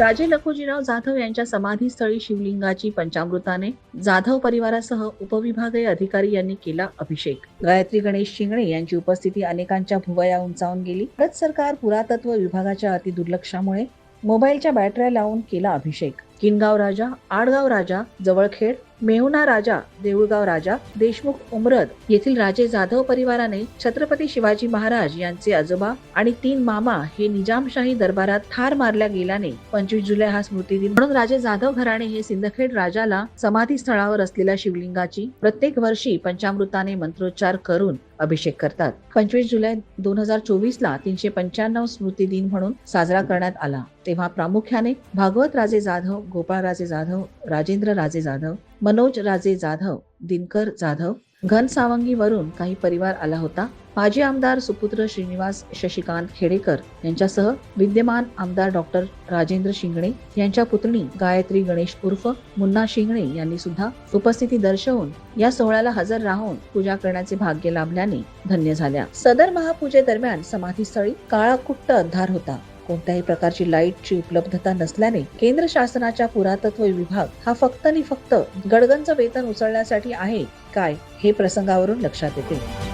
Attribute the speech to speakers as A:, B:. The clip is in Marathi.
A: राजे लखोजीराव जाधव यांच्या समाधीस्थळी शिवलिंगाची पंचामृताने जाधव परिवारासह उपविभागीय अधिकारी यांनी केला अभिषेक. गायत्री गणेश शिंगणे यांची उपस्थिती अनेकांच्या भुवया उंचावून गेली. भारत सरकार पुरातत्व विभागाच्या अतिदुर्लक्षामुळे मोबाईलच्या बॅटऱ्या लावून केला अभिषेक. किनगाव राजा आडगाव राजा जवळखेड मेहुना राजा देऊळगाव राजा देशमुख उमरद येथील राजे जाधव परिवाराने छत्रपती शिवाजी महाराज यांचे आजोबा आणि तीन मामा हे निजामशाही दरबारात ठार मारल्या गेल्याने पंचवीस जुलै हा स्मृती दिन म्हणून राजे जाधव घराणे हे सिंदखेड राजाला समाधी स्थळावर असलेल्या शिवलिंगाची प्रत्येक वर्षी पंचामृताने मंत्रोच्चार करून अभिषेक करतात. पंचवीस जुलै दोन हजार चोवीस ला तीनशे पंच्याण्णव स्मृती दिन म्हणून साजरा करण्यात आला. तेव्हा प्रामुख्याने भागवत राजे जाधव गोपाळ राजे जाधव राजेंद्र राजे जाधव मनोज राजे जाधव दिनकर जाधव घनसावंगी वरून काही परिवार आला होता. माजी आमदार सुपुत्र श्रीनिवास शशिकांत खेडेकर यांच्यासह विद्यमान आमदार डॉक्टर राजेंद्र शिंगणे यांच्या पुतणी गायत्री गणेश उर्फ मुन्ना शिंगणे यांनी सुद्धा उपस्थिती दर्शवून या सोहळ्याला हजर राहून पूजा करण्याचे भाग्य लाभल्याने धन्य झाल्या. सदर महापूजेदरम्यान समाधीस्थळी काळा कुट्ट अंधार होता. कोणत्याही प्रकारची लाईटची उपलब्धता नसल्याने केंद्र शासनाच्या पुरातत्व विभाग हा फक्त आणि फक्त गडगंज वेतन उचलण्यासाठी आहे. काय? हे प्रसंगावरून लक्षात येते.